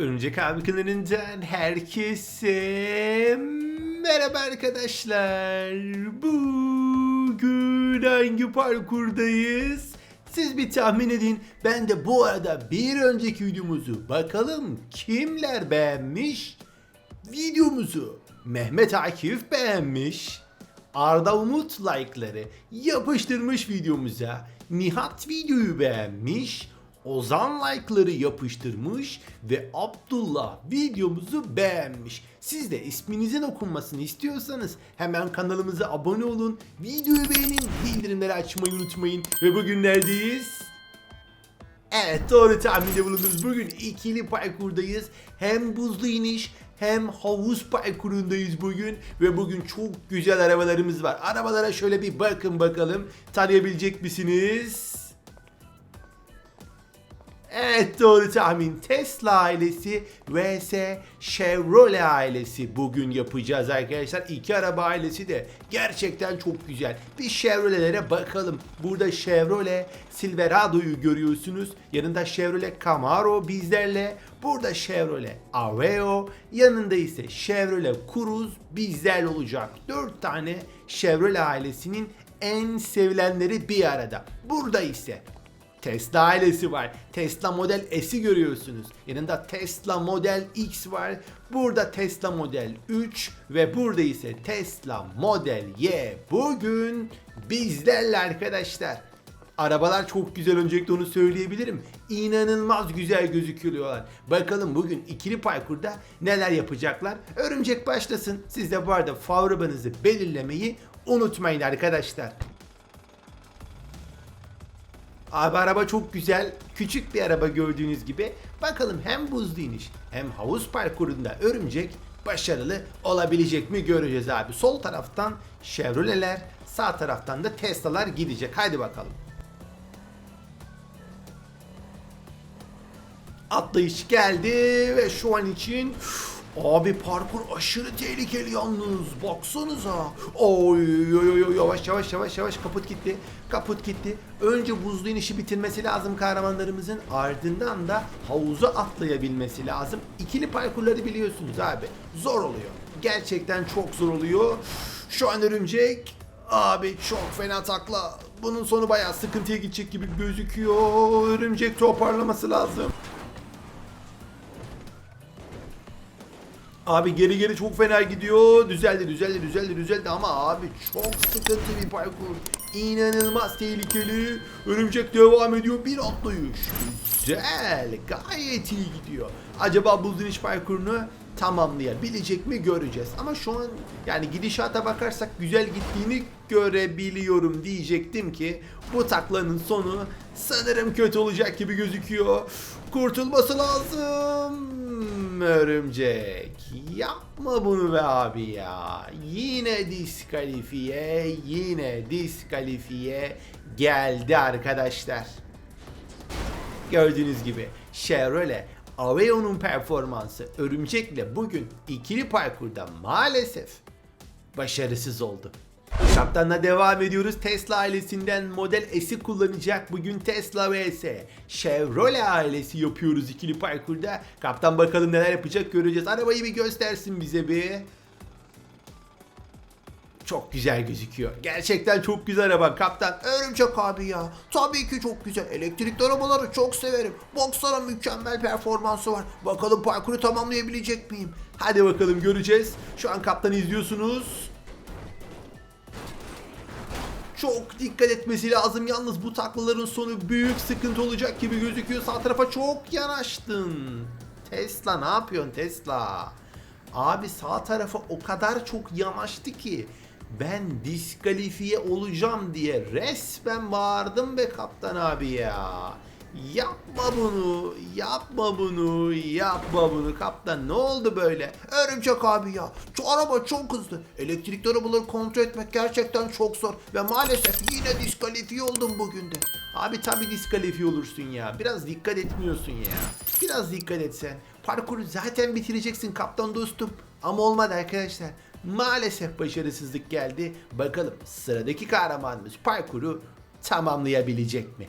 Örümcek abi herkese merhaba arkadaşlar. Bugün hangi parkurdayız? Siz bir tahmin edin. Ben de bu arada bir önceki videomuzu bakalım kimler beğenmiş? Videomuzu Mehmet Akif beğenmiş. Arda Umut like'ları yapıştırmış videomuza. Nihat videoyu beğenmiş. Ozan like'ları yapıştırmış ve Abdullah videomuzu beğenmiş. Siz de isminizin okunmasını istiyorsanız hemen kanalımıza abone olun, videoyu beğenin, bildirimleri açmayı unutmayın ve bugün neredeyiz? Evet doğru tahminde bulundunuz. Bugün ikili parkurdayız. Hem buzlu iniş hem havuz parkurundayız bugün. Ve bugün çok güzel arabalarımız var. Arabalara şöyle bir bakın bakalım. Tanıyabilecek misiniz? Evet doğru tahmin. Tesla ailesi vs Chevrolet ailesi bugün yapacağız arkadaşlar. İki araba ailesi de gerçekten çok güzel. Bir Chevrolet'lere bakalım. Burada Chevrolet Silverado'yu görüyorsunuz. Yanında Chevrolet Camaro bizlerle. Burada Chevrolet Aveo. Yanında ise Chevrolet Cruze bizlerle olacak. 4 tane Chevrolet ailesinin en sevilenleri bir arada. Burada ise Tesla ailesi var. Tesla Model S'i görüyorsunuz. Yanında Tesla Model X var. Burada Tesla Model 3 ve burada ise Tesla Model Y. Bugün bizlerle arkadaşlar. Arabalar çok güzel öncelikle onu söyleyebilirim. İnanılmaz güzel gözüküyorlar. Bakalım bugün ikili parkurda neler yapacaklar. Örümcek başlasın. Siz de bu arada favoribanızı belirlemeyi unutmayın arkadaşlar. Abi araba çok güzel. Küçük bir araba gördüğünüz gibi. Bakalım hem buzlu iniş hem havuz parkurunda örümcek başarılı olabilecek mi göreceğiz abi. Sol taraftan Chevrolet'ler, sağ taraftan da Tesla'lar gidecek. Haydi bakalım. Atlayış geldi ve şu an için Abi parkur aşırı tehlikeli yalnız. Baksanıza. Oy oy oy yavaş yavaş yavaş yavaş kaput gitti. Kaput gitti. Önce buzlu inişi bitirmesi lazım kahramanlarımızın. Ardından da havuza atlayabilmesi lazım. İkili parkurları biliyorsunuz abi. Zor oluyor. Gerçekten çok zor oluyor. Şu an örümcek Abi çok fena takla. Bunun sonu bayağı sıkıntıya gidecek gibi gözüküyor. Örümcek toparlaması lazım. Abi geri geri çok fena gidiyor. Düzeldi, düzeldi, düzeldi, düzeldi ama abi çok sıkıntı bir parkur. İnanılmaz tehlikeli. Örümcek devam ediyor. Bir atlayış. Güzel. Gayet iyi gidiyor. Acaba buzun iş parkurunu tamamlayabilecek mi göreceğiz. Ama şu an yani gidişata bakarsak güzel gittiğini görebiliyorum diyecektim ki bu taklanın sonu sanırım kötü olacak gibi gözüküyor. Kurtulması lazım. Örümcek yapma bunu be abi ya. Yine diskalifiye, yine diskalifiye geldi arkadaşlar. Gördüğünüz gibi Chevrolet Aveo'nun performansı Örümcek'le bugün ikili parkurda maalesef başarısız oldu. Kaptanla devam ediyoruz. Tesla ailesinden Model S'i kullanacak. Bugün Tesla vs. Chevrolet ailesi yapıyoruz ikili parkurda. Kaptan bakalım neler yapacak göreceğiz. Arabayı bir göstersin bize bir. Çok güzel gözüküyor. Gerçekten çok güzel araba kaptan. Örümcek abi ya. Tabii ki çok güzel. Elektrikli arabaları çok severim. Baksana mükemmel performansı var. Bakalım parkuru tamamlayabilecek miyim? Hadi bakalım göreceğiz. Şu an kaptanı izliyorsunuz. Çok dikkat etmesi lazım. Yalnız bu taklaların sonu büyük sıkıntı olacak gibi gözüküyor. Sağ tarafa çok yanaştın. Tesla ne yapıyorsun Tesla? Abi sağ tarafa o kadar çok yanaştı ki ben diskalifiye olacağım diye resmen bağırdım be kaptan abi ya. Yapma bunu, yapma bunu, yapma bunu kaptan. Ne oldu böyle? Örümcek abi ya. Şu araba çok hızlı. Elektrikli arabaları kontrol etmek gerçekten çok zor. Ve maalesef yine diskalifiye oldum bugün de. Abi tabi diskalifiye olursun ya. Biraz dikkat etmiyorsun ya. Biraz dikkat etsen. Parkuru zaten bitireceksin kaptan dostum. Ama olmadı arkadaşlar. Maalesef başarısızlık geldi. Bakalım sıradaki kahramanımız parkuru tamamlayabilecek mi?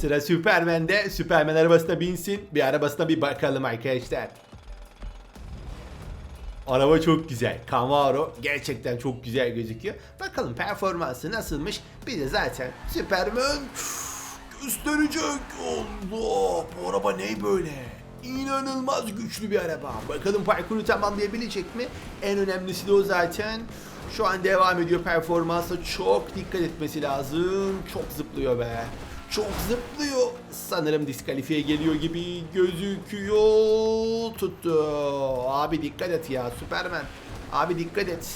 Sıra Superman'de. Superman arabasına binsin. Bir arabasına bir bakalım arkadaşlar. Araba çok güzel. Camaro gerçekten çok güzel gözüküyor. Bakalım performansı nasılmış? Bir de zaten Superman gösterecek. Allah bu araba ne böyle? İnanılmaz güçlü bir araba. Bakalım parkuru tamamlayabilecek mi? En önemlisi de o zaten. Şu an devam ediyor performansa. Çok dikkat etmesi lazım. Çok zıplıyor be. Çok zıplıyor. Sanırım diskalifiye geliyor gibi gözüküyor. Tuttu. Abi dikkat et ya Superman. Abi dikkat et.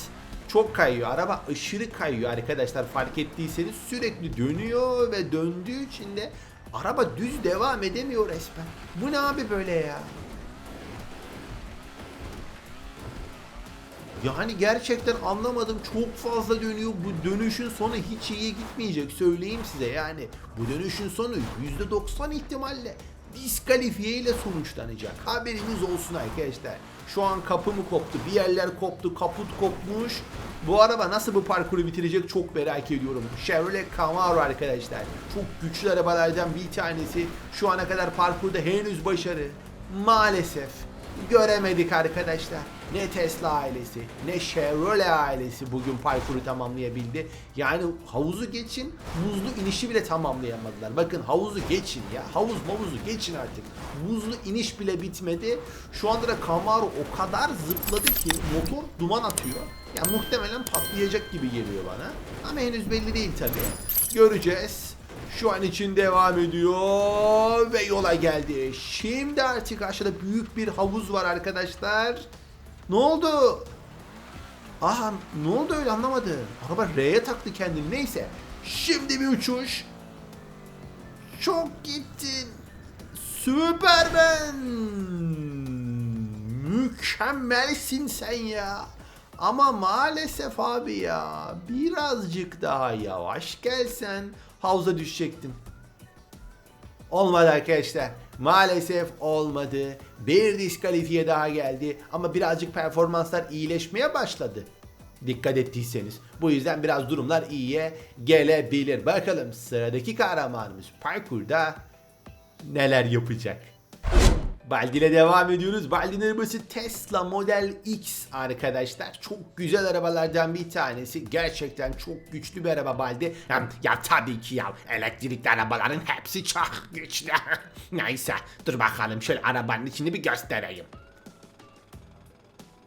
Çok kayıyor. Araba aşırı kayıyor arkadaşlar. Fark ettiyseniz sürekli dönüyor ve döndüğü için de araba düz devam edemiyor resmen. Bu ne abi böyle ya? Yani gerçekten anlamadım. Çok fazla dönüyor. Bu dönüşün sonu hiç iyiye gitmeyecek. Söyleyeyim size yani. Bu dönüşün sonu %90 ihtimalle diskalifiye ile sonuçlanacak. Haberiniz olsun arkadaşlar. Şu an kapı mı koptu? Bir yerler koptu. Kaput kopmuş. Bu araba nasıl bu parkuru bitirecek çok merak ediyorum. Chevrolet Camaro arkadaşlar. Çok güçlü arabalardan bir tanesi. Şu ana kadar parkurda henüz başarı. Maalesef göremedik arkadaşlar. Ne Tesla ailesi ne Chevrolet ailesi bugün parkuru tamamlayabildi. Yani havuzu geçin buzlu inişi bile tamamlayamadılar. Bakın havuzu geçin ya havuz mavuzu geçin artık. Buzlu iniş bile bitmedi. Şu anda da Camaro o kadar zıpladı ki motor duman atıyor. Ya muhtemelen patlayacak gibi geliyor bana. Ama henüz belli değil tabi. Göreceğiz. Şu an için devam ediyor ve yola geldi. Şimdi artık aşağıda büyük bir havuz var arkadaşlar. Ne oldu? Aha ne oldu öyle anlamadım. Araba R'ye taktı kendini neyse. Şimdi bir uçuş. Çok gittin. Süpermen. Mükemmelsin sen ya. Ama maalesef abi ya birazcık daha yavaş gelsen havuza düşecektin. Olmadı arkadaşlar. Maalesef olmadı. Bir diskalifiye daha geldi ama birazcık performanslar iyileşmeye başladı. Dikkat ettiyseniz. Bu yüzden biraz durumlar iyiye gelebilir. Bakalım sıradaki kahramanımız parkurda neler yapacak. Baldi ile devam ediyoruz. Baldi'nin arabası Tesla Model X arkadaşlar. Çok güzel arabalardan bir tanesi. Gerçekten çok güçlü bir araba Baldi. Ya, ya tabii ki ya. Elektrikli arabaların hepsi çok güçlü. Neyse dur bakalım şöyle arabanın içini bir göstereyim.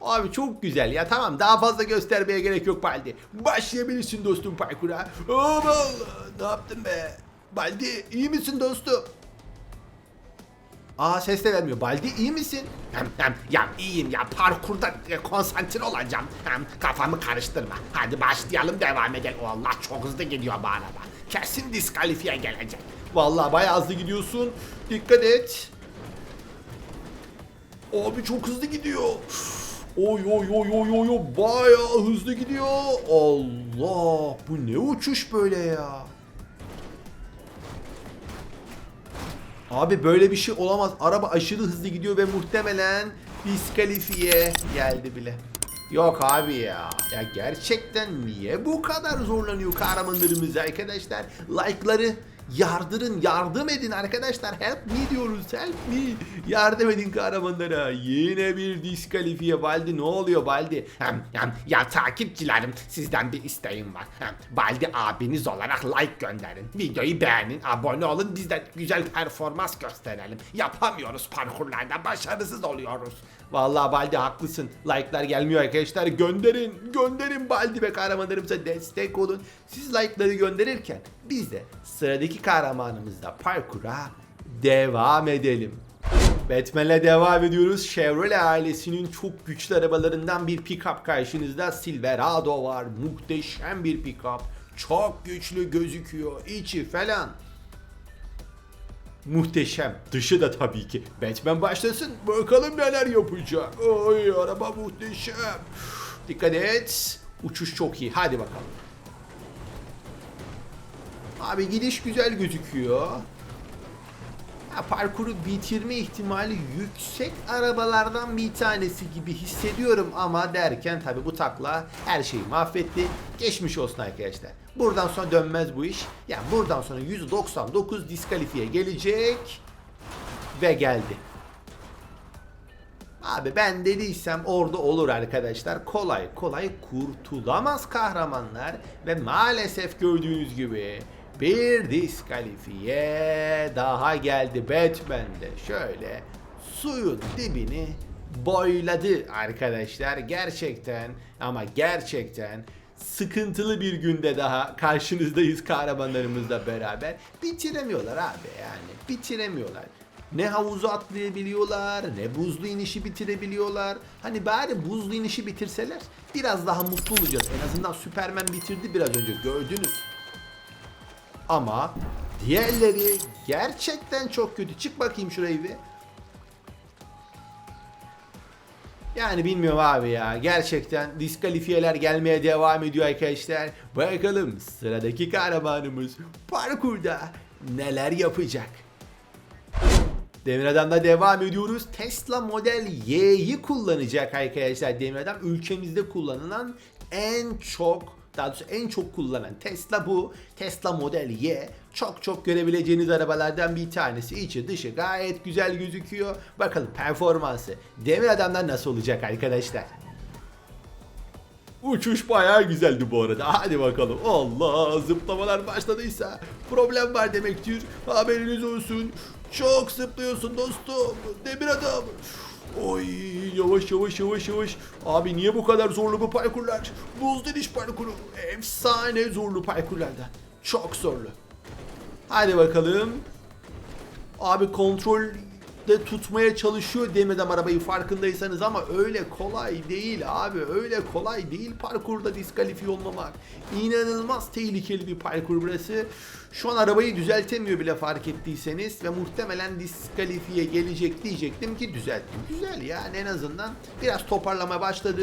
Abi çok güzel ya tamam daha fazla göstermeye gerek yok Baldi. Başlayabilirsin dostum parkura. Aman ne yaptın be? Baldi iyi misin dostum? Aa ses de vermiyor. Baldi iyi misin? Ya iyiyim ya parkurda e, konsantre olacağım. Kafamı karıştırma. Hadi başlayalım devam edelim. Allah çok hızlı gidiyor bu araba. Kesin diskalifiye gelecek. Vallahi bayağı hızlı gidiyorsun. Dikkat et. Abi çok hızlı gidiyor. Oy oy oy oy oy oy bayağı hızlı gidiyor. Allah bu ne uçuş böyle ya. Abi böyle bir şey olamaz. Araba aşırı hızlı gidiyor ve muhtemelen diskalifiye geldi bile. Yok abi ya. Ya gerçekten niye bu kadar zorlanıyor kahramanlarımız arkadaşlar? Like'ları yardırın, yardım edin arkadaşlar. Help me diyoruz, help me. Yardım edin kahramanlara. Yine bir diskalifiye Baldi. Ne oluyor Baldi? Ya takipçilerim sizden bir isteğim var. Hem, Baldi abiniz olarak like gönderin. Videoyu beğenin, abone olun. Biz de güzel performans gösterelim. Yapamıyoruz parkurlarda, başarısız oluyoruz. Vallahi Baldi haklısın. Like'lar gelmiyor arkadaşlar. Gönderin. Gönderin Baldi ve kahramanlarımıza destek olun. Siz like'ları gönderirken biz de sıradaki kahramanımızla parkura devam edelim. Batman'le devam ediyoruz. Chevrolet ailesinin çok güçlü arabalarından bir pick-up karşınızda. Silverado var. Muhteşem bir pick-up. Çok güçlü gözüküyor. İçi falan. Muhteşem. Dışı da tabii ki. Batman başlasın. Bakalım neler yapacak. Oy araba muhteşem. Dikkat et. Uçuş çok iyi. Hadi bakalım. Abi gidiş güzel gözüküyor. Ya parkuru bitirme ihtimali yüksek arabalardan bir tanesi gibi hissediyorum ama derken tabi bu takla her şeyi mahvetti. Geçmiş olsun arkadaşlar. Buradan sonra dönmez bu iş. Yani buradan sonra 199 diskalifiye gelecek ve geldi. Abi ben dediysem orada olur arkadaşlar. Kolay kolay kurtulamaz kahramanlar ve maalesef gördüğünüz gibi bir diskalifiye daha geldi Batman'de. Şöyle suyun dibini boyladı arkadaşlar. Gerçekten ama gerçekten sıkıntılı bir günde daha karşınızdayız kahramanlarımızla beraber. Bitiremiyorlar abi yani bitiremiyorlar. Ne havuzu atlayabiliyorlar, ne buzlu inişi bitirebiliyorlar. Hani bari buzlu inişi bitirseler biraz daha mutlu olacağız. En azından Superman bitirdi biraz önce gördünüz. Ama diğerleri gerçekten çok kötü. Çık bakayım şurayı bir. Yani bilmiyorum abi ya. Gerçekten diskalifiyeler gelmeye devam ediyor arkadaşlar. Bakalım sıradaki kahramanımız parkurda neler yapacak. Demir Adam'da devam ediyoruz. Tesla Model Y'yi kullanacak arkadaşlar. Demir Adam ülkemizde kullanılan en çok daha doğrusu en çok kullanılan Tesla bu. Tesla Model Y çok çok görebileceğiniz arabalardan bir tanesi. İçi dışı gayet güzel gözüküyor. Bakalım performansı Demir Adam'dan nasıl olacak arkadaşlar. Uçuş bayağı güzeldi bu arada. Hadi bakalım. Allah zıplamalar başladıysa problem var demektir. Haberiniz olsun. Çok zıplıyorsun dostum. Demir adam. Oy yavaş yavaş yavaş yavaş. Abi niye bu kadar zorlu bu parkurlar? Buz deniş parkuru. Efsane zorlu parkurlardan. Çok zorlu. Hadi bakalım. Abi kontrolde tutmaya çalışıyor demeden arabayı farkındaysanız ama öyle kolay değil abi. Öyle kolay değil parkurda diskalifiye olmamak. İnanılmaz tehlikeli bir parkur burası. Şu an arabayı düzeltemiyor bile fark ettiyseniz ve muhtemelen diskalifiye gelecek diyecektim ki düzelttim. Güzel yani en azından biraz toparlama başladı.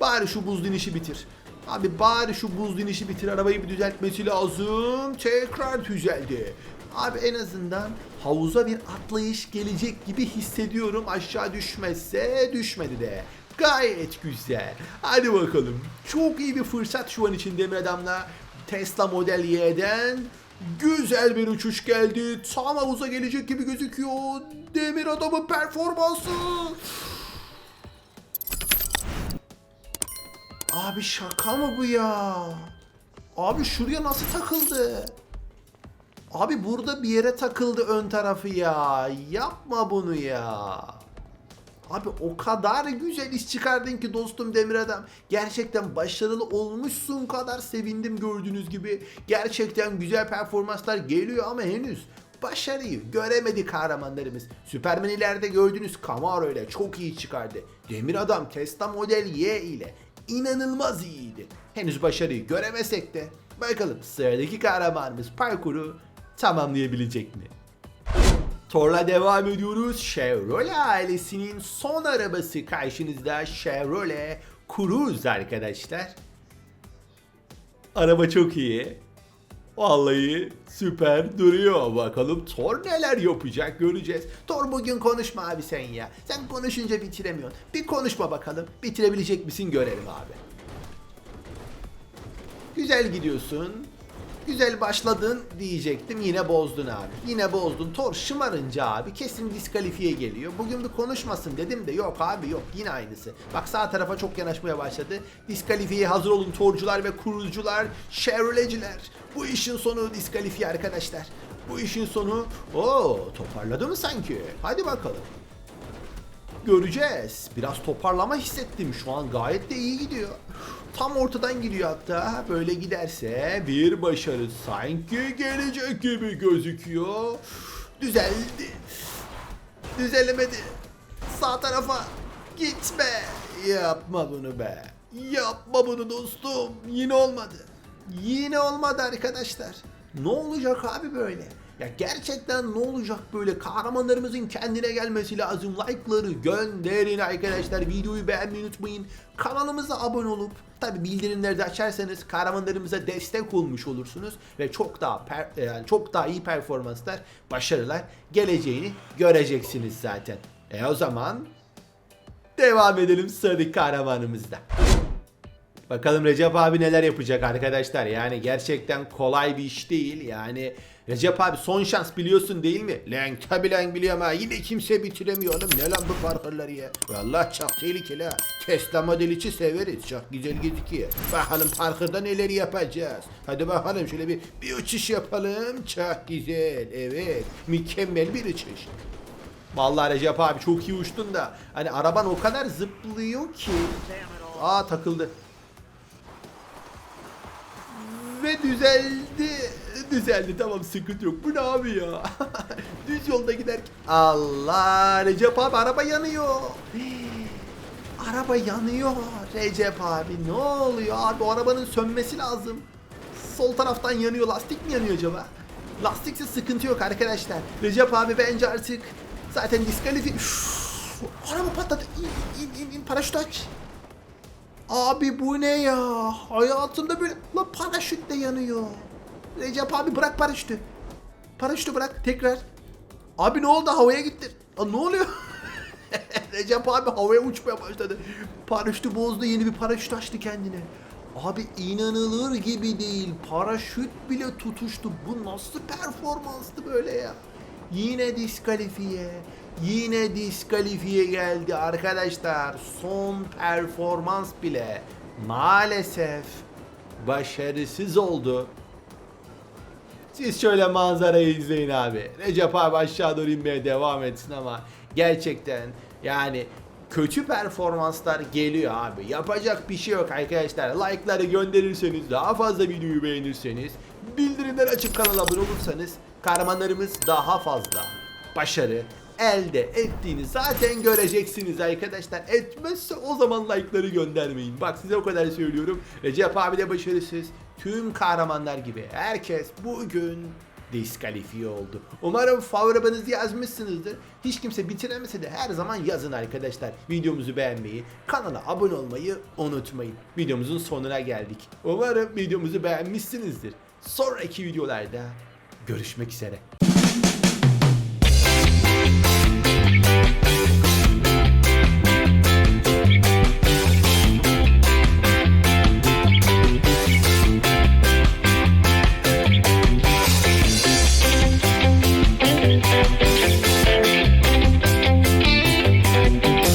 Bari şu buz dinişi bitir. Abi bari şu buz dinişi bitir arabayı bir düzeltmesi lazım. Tekrar düzeldi. Abi en azından havuza bir atlayış gelecek gibi hissediyorum. Aşağı düşmezse düşmedi de. Gayet güzel. Hadi bakalım. Çok iyi bir fırsat şu an için Demir Adam'la. Tesla Model Y'den güzel bir uçuş geldi. Tam havuza gelecek gibi gözüküyor. Demir Adam'ın performansı. Abi şaka mı bu ya? Abi şuraya nasıl takıldı? Abi burada bir yere takıldı ön tarafı ya. Yapma bunu ya. Abi o kadar güzel iş çıkardın ki dostum Demir Adam. Gerçekten başarılı olmuşsun kadar sevindim gördüğünüz gibi. Gerçekten güzel performanslar geliyor ama henüz başarıyı göremedi kahramanlarımız. Superman ileride gördüğünüz Camaro ile çok iyi çıkardı. Demir Adam Tesla Model Y ile inanılmaz iyiydi. Henüz başarıyı göremesek de bakalım sıradaki kahramanımız parkuru tamamlayabilecek mi? Torla devam ediyoruz. Chevrolet ailesinin son arabası karşınızda Chevrolet Cruze arkadaşlar. Araba çok iyi. Vallahi süper duruyor. Bakalım Thor neler yapacak göreceğiz. Thor bugün konuşma abi sen ya. Sen konuşunca bitiremiyorsun. Bir konuşma bakalım. Bitirebilecek misin görelim abi. Güzel gidiyorsun. Güzel başladın diyecektim yine bozdun abi. Yine bozdun. Thor şımarınca abi kesin diskalifiye geliyor. Bugün bir konuşmasın dedim de yok abi yok yine aynısı. Bak sağ tarafa çok yanaşmaya başladı. Diskalifiye hazır olun Thorcular ve kurucular, Chevrolet'ciler. Bu işin sonu diskalifiye arkadaşlar. Bu işin sonu o toparladı mı sanki? Hadi bakalım. Göreceğiz. Biraz toparlama hissettim. Şu an gayet de iyi gidiyor. Tam ortadan gidiyor hatta. Böyle giderse bir başarı sanki gelecek gibi gözüküyor. Düzeldi. Düzelemedi. Sağ tarafa gitme. Yapma bunu be. Yapma bunu dostum. Yine olmadı. Yine olmadı arkadaşlar. Ne olacak abi böyle? Ya gerçekten ne olacak böyle kahramanlarımızın kendine gelmesi lazım. Like'ları gönderin arkadaşlar. Videoyu beğenmeyi unutmayın. Kanalımıza abone olup tabi bildirimleri de açarsanız kahramanlarımıza destek olmuş olursunuz ve çok daha per- yani çok daha iyi performanslar, başarılar geleceğini göreceksiniz zaten. E o zaman devam edelim sıradaki kahramanımızda. Bakalım Recep abi neler yapacak arkadaşlar. Yani gerçekten kolay bir iş değil. Yani Recep abi son şans biliyorsun değil mi? Lan tabi lan biliyorum ha. Yine kimse bitiremiyor oğlum. Ne lan bu parkurları ya? Vallahi çok tehlikeli ha. Tesla Model 3'ü severiz. Çok güzel gözüküyor. Bakalım parkurda neler yapacağız. Hadi bakalım şöyle bir, bir uçuş yapalım. Çok güzel. Evet. Mükemmel bir uçuş. Vallahi Recep abi çok iyi uçtun da hani araban o kadar zıplıyor ki. Aa takıldı. Ve düzeldi. Düzeldi tamam sıkıntı yok. Bu ne abi ya? Düz yolda giderken. Allah Recep abi araba yanıyor. Araba yanıyor Recep abi ne oluyor abi o arabanın sönmesi lazım. Sol taraftan yanıyor lastik mi yanıyor acaba? Lastikse sıkıntı yok arkadaşlar. Recep abi bence artık zaten diskalifi... Araba patladı. İn in in in paraşüt aç. Abi bu ne ya? Hayatımda böyle la paraşüt de yanıyor. Recep abi bırak paraşütü. Paraşütü bırak tekrar. Abi ne oldu havaya gitti. Aa, ne oluyor? Recep abi havaya uçmaya başladı. Paraşütü bozdu yeni bir paraşüt açtı kendine. Abi inanılır gibi değil. Paraşüt bile tutuştu. Bu nasıl performanstı böyle ya? Yine diskalifiye. Yine diskalifiye geldi arkadaşlar. Son performans bile maalesef başarısız oldu. Siz şöyle manzarayı izleyin abi. Recep abi aşağı doğru inmeye devam etsin ama gerçekten yani kötü performanslar geliyor abi. Yapacak bir şey yok arkadaşlar. Like'ları gönderirseniz, daha fazla videoyu beğenirseniz, bildirimler açıp kanala abone olursanız kahramanlarımız daha fazla başarı elde ettiğini zaten göreceksiniz arkadaşlar. Etmezse o zaman like'ları göndermeyin. Bak size o kadar söylüyorum. Recep abi de başarısız. Tüm kahramanlar gibi herkes bugün diskalifiye oldu. Umarım favoribanızı yazmışsınızdır. Hiç kimse bitiremese de her zaman yazın arkadaşlar. Videomuzu beğenmeyi, kanala abone olmayı unutmayın. Videomuzun sonuna geldik. Umarım videomuzu beğenmişsinizdir. Sonraki videolarda görüşmek üzere.